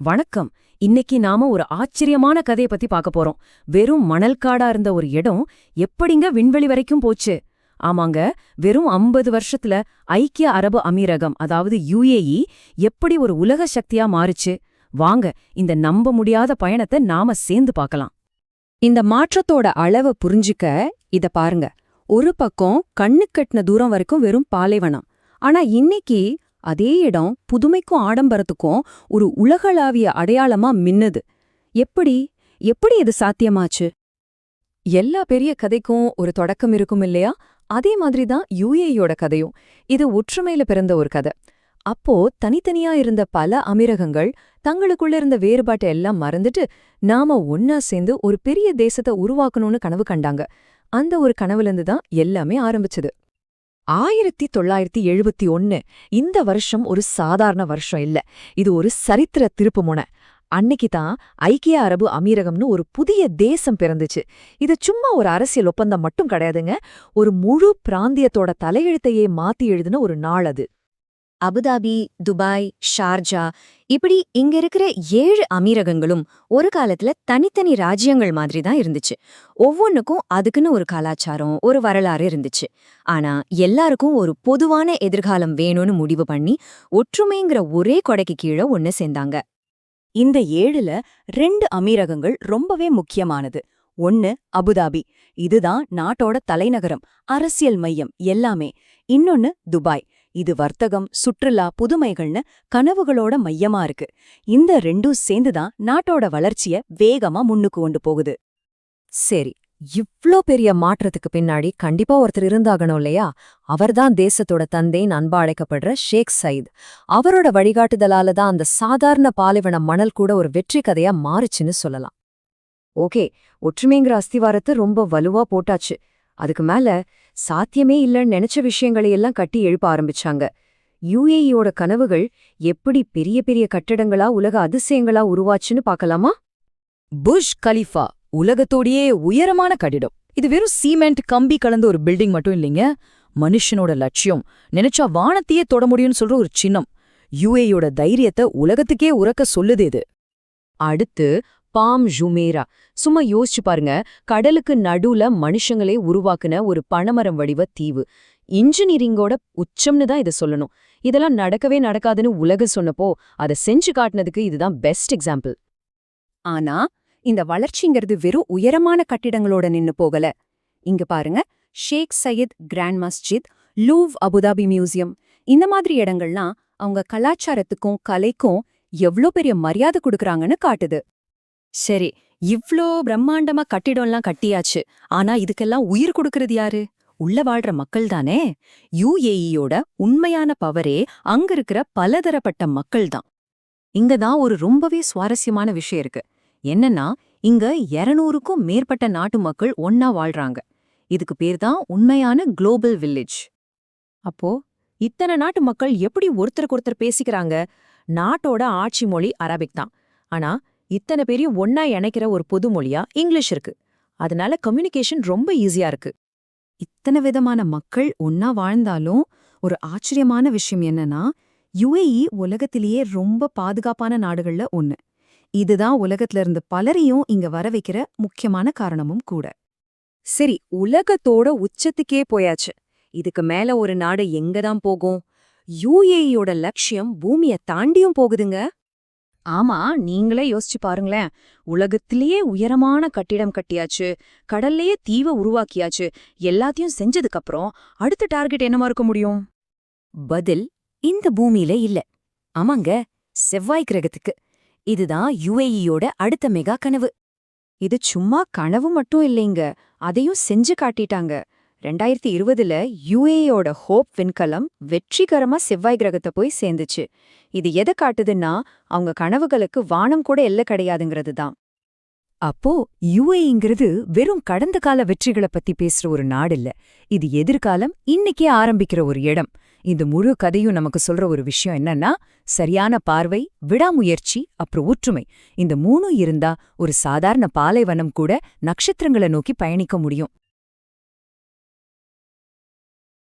வணக்கம். இன்னைக்கு நாம ஒரு ஆச்சரியமான கதைய பத்தி பார்க்க போறோம். வெறும் மணல் காடா இருந்த ஒரு இடம் எப்படிங்க விண்வெளி வரைக்கும் போச்சு? ஆமாங்க வெறும் 50 வருஷத்துல ஐக்கிய அரபு அமீரகம் அதாவது யுஏஇ எப்படி ஒரு உலக சக்தியா மாறுச்சு? வாங்க இந்த நம்ப முடியாத பயணத்தை நாம சேர்ந்து பார்க்கலாம். இந்த மாற்றத்தோட அளவு புரிஞ்சுக்க இத பாருங்க. ஒரு பக்கம் கண்ணு கட்டின தூரம் வரைக்கும் வெறும் பாலைவனம். ஆனா இன்னைக்கு அதே இடம் புதுமைக்கும் ஆடம்பரத்துக்கும் ஒரு உலகளாவிய அடையாளமா மின்னுது. எப்படி? எப்படி இது சாத்தியமாச்சு? எல்லா பெரிய கதைக்கும் ஒரு தொடக்கம் இருக்கும் இல்லையா? அதே மாதிரி தான் யுஏஇயோட கதையும். இது ஒற்றுமையில பிறந்த ஒரு கதை. அப்போ தனித்தனியா இருந்த பல அமீரகங்கள் தங்களுக்குள்ள இருந்த வேறுபாட்டை எல்லாம் மறந்துட்டு நாம ஒன்னா சேர்ந்து ஒரு பெரிய தேசத்தை உருவாக்கணும்னு கனவு கண்டாங்க. அந்த ஒரு கனவுலேருந்து தான் எல்லாமே ஆரம்பிச்சது. ஆயிரத்தி தொள்ளாயிரத்தி எழுபத்தி ஒன்னு இந்த வருஷம் ஒரு சாதாரண வருஷம் இல்ல. இது ஒரு சரித்திர திருப்புமுனை அன்னைக்கு தான் ஐக்கிய அரபு அமீரகம்னு ஒரு புதிய தேசம் பிறந்துச்சு. இது சும்மா ஒரு அரசியல் ஒப்பந்தம் மட்டும் கிடையாதுங்க. ஒரு முழு பிராந்தியத்தோட தலையெழுத்தையே மாத்தி எழுதின ஒரு நாள் அது. அபுதாபி துபாய் ஷார்ஜா இப்படி இங்க இருக்கிற ஏழு அமீரகங்களும் ஒரு காலத்துல தனித்தனி ராஜ்யங்கள் மாதிரி தான் இருந்துச்சு. ஒவ்வொன்னுக்கும் அதுக்குன்னு ஒரு கலாச்சாரம் ஒரு வரலாறு இருந்துச்சு. ஆனா எல்லாருக்கும் ஒரு பொதுவான எதிர்காலம் வேணும்னு முடிவு பண்ணி ஒற்றுமைங்கிற ஒரே கொடைக்கு கீழே ஒன்னு சேர்ந்தாங்க. இந்த ஏழுல ரெண்டு அமீரகங்கள் ரொம்பவே முக்கியமானது. ஒன்னு அபுதாபி இதுதான் நாட்டோட தலைநகரம் அரசியல் மையம் எல்லாமே. இன்னொன்னு துபாய். இது வர்த்தகம் சுற்றுலா புதுமைகள்னு கனவுகளோட மையமா இருக்கு. இந்த ரெண்டும் சேர்ந்துதான் நாட்டோட வளர்ச்சிய வேகமா முன்னுக்கு கொண்டு போகுது. சரி இவ்ளோ பெரிய மாற்றத்துக்கு பின்னாடி கண்டிப்பா ஒருத்தர் இருந்தாகணும் இல்லையா? அவர்தான் தேசத்தோட தந்தைன்னு அன்பா அழைக்கப்படுற ஷேக் சயீத். அவரோட வழிகாட்டுதலால தான் அந்த சாதாரண பாலைவன மணல் கூட ஒரு வெற்றி கதையா மாறுச்சுன்னு சொல்லலாம். ஓகே ஒற்றுமைங்கிற அஸ்திவாரத்தை ரொம்ப வலுவா போட்டாச்சு. அதுக்கு மேல சாத்தியமே இல்லைன்னு நினைச்ச விஷயங்களை எல்லாம் கட்டி எழுப்ப ஆரம்பிச்சாங்க. யுஏஇயோட கனவுகள் எப்படி பெரிய பெரிய கட்டடங்களா உலக அதிசயங்களா உருவாச்சுன்னு பார்க்கலாமா? புஷ் கலிஃபா உலகத்தோடையே உயரமான கட்டிடம். இது வெறும் சீமெண்ட் கம்பி கலந்த ஒரு பில்டிங் மட்டும் இல்லைங்க. மனுஷனோட லட்சியம் நினைச்சா வானத்தையே தொட முடியும்னு சொல்ற ஒரு சின்னம். யுஏயோட தைரியத்தை உலகத்துக்கே உறக்க சொல்லுது இது. அடுத்து பாம் ஜுமேரா. சும்மா யோசிச்சு பாருங்க கடலுக்கு நடுவுல மனுஷங்களே உருவாக்குன ஒரு பணமரம் வடிவ தீவு. இன்ஜினியரிங்கோட உச்சம்னு தான் இதை சொல்லணும். இதெல்லாம் நடக்கவே நடக்காதுன்னு உலக சொன்னப்போ அதை செஞ்சு காட்டினதுக்கு இதுதான் பெஸ்ட் எக்ஸாம்பிள் ஆனா இந்த வளர்ச்சிங்கிறது வெறும் உயரமான கட்டிடங்களோட நின்னு போகல. இங்க பாருங்க Sheikh Zayed Grand Masjid Louvre Abu Dhabi museum. இந்த மாதிரி இடங்கள்லாம் அவங்க கலாச்சாரத்துக்கும் கலைக்கும் எவ்ளோ பெரிய மரியாதை கொடுக்கறாங்கன்னு காட்டுது. சரி இவ்ளோ பிரம்மாண்டமா கட்டிடம்லாம் கட்டியாச்சு. ஆனா இதுக்கெல்லாம் உயிர் கொடுக்கறது யாரு? உள்ள வாழ்ற மக்கள் தானே. யுஏஇயோட உண்மையான பவரே அங்க இருக்கிற பலதரப்பட்ட மக்கள் தான். இங்க தான் ஒரு ரொம்பவே சுவாரஸ்யமான விஷயம் இருக்கு. என்னன்னா இங்க 200க்கும் மேற்பட்ட நாட்டு மக்கள் ஒன்னா வாழ்றாங்க. இதுக்கு பேர் தான் உண்மையான குளோபல் வில்லேஜ். அப்போ இத்தனை நாட்டு மக்கள் எப்படி ஒருத்தருக்கு ஒருத்தர் பேசிக்கிறாங்க? நாட்டோட ஆட்சி மொழி அரபிக் தான். ஆனா இத்தனை பேரையும் ஒன்னா இணைக்கிற ஒரு பொது மொழியா இங்கிலீஷ் இருக்கு. அதனால கம்யூனிகேஷன் ரொம்ப ஈஸியா இருக்கு. இத்தனை விதமான மக்கள் ஒன்னா வாழ்ந்தாலும் ஒரு ஆச்சரியமான விஷயம் என்னன்னா யுஏஇ உலகத்திலேயே ரொம்ப பாதுகாப்பான நாடுகள்ல ஒன்னு இதுதான் உலகத்துல இருந்து பலரையும் இங்க வர வைக்கிற முக்கியமான காரணமும் கூட. சரி உலகத்தோட உச்சத்துக்கே போயாச்சு. இதுக்கு மேல ஒரு நாடு எங்கதான் போகும்? யுஏஇயோட லட்சியம் பூமிய தாண்டியும் போகுதுங்க. ஆமா நீங்களே யோசிச்சு பாருங்களேன். உலகத்திலேயே உயரமான கட்டிடம் கட்டியாச்சு. கடல்லையே தீவை உருவாக்கியாச்சு. எல்லாத்தையும் செஞ்சதுக்கு அப்புறம் அடுத்த டார்கெட் என்னவா இருக்க முடியும்? பதில் இந்த பூமியில இல்ல. ஆமாங்க செவ்வாய் கிரகத்துக்கு. இதுதான் யுஏஇயோட அடுத்த மெகா கனவு. இது சும்மா கனவு மட்டும் இல்லைங்க. அதையும் செஞ்சு காட்டிட்டாங்க. ரெண்டாயிரத்தி இருபதுல யுஏயோட ஹோப் விண்கலம் வெற்றிகரமா செவ்வாய் கிரகத்தை போய் சேர்ந்துச்சு. இது எதை காட்டுதுன்னா அவங்க கனவுகளுக்கு வானம் கூட எல்லை கிடையாதுங்கிறது தான். அப்போ யுஏங்கிறது வெறும் கடந்த கால வெற்றிகளை பத்தி பேசுற ஒரு நாடு இல்ல. இது எதிர்காலம் இன்னைக்கே ஆரம்பிக்கிற ஒரு இடம். இந்த முழு கதையும் நமக்கு சொல்ற ஒரு விஷயம் என்னன்னா சரியான பார்வை விடாமுயற்சி அப்புறம் ஒற்றுமை. இந்த மூணும் இருந்தா ஒரு சாதாரண பாலைவனம் கூட நட்சத்திரங்களை நோக்கி பயணிக்க முடியும்.